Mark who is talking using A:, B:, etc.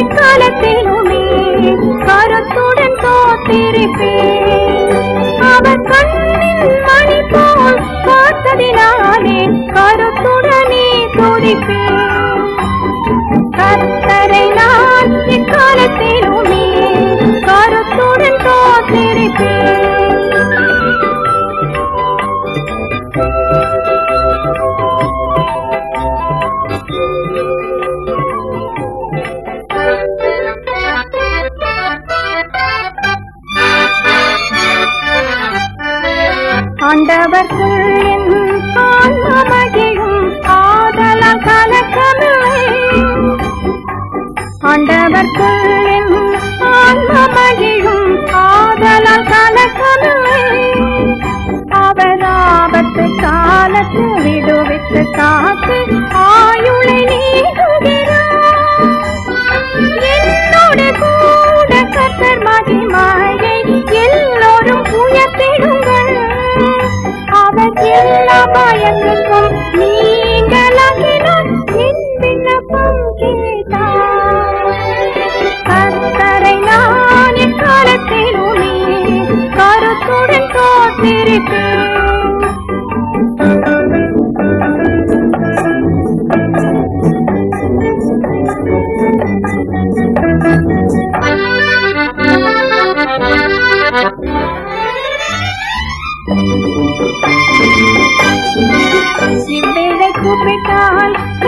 A: எக்காலத்திலுமே கருத்துடன் தோற்றிருப்பேன் அவர் கண்ணின் மணி போல் பார்த்ததினாலே கருத்துடனே துடிப்பேன். கர்த்தரை நான் எக்காலத்திலுமே கருத்துடன் காத்திருப்பேன். ஆண்டவர்கள் மகிழும் ஆதல கலக்கமில்லை ஆண்டவர்கள் மகிழும் ஆதல கல எல்லா பயத்துக்கும் நீங்களாகிறோம் என் விண்ணப்பம் கேட்டார் கத்தரை நான் எக்காலத்திலுமே கருத்துடன் காத்திருக்கிறேன் Thank you. में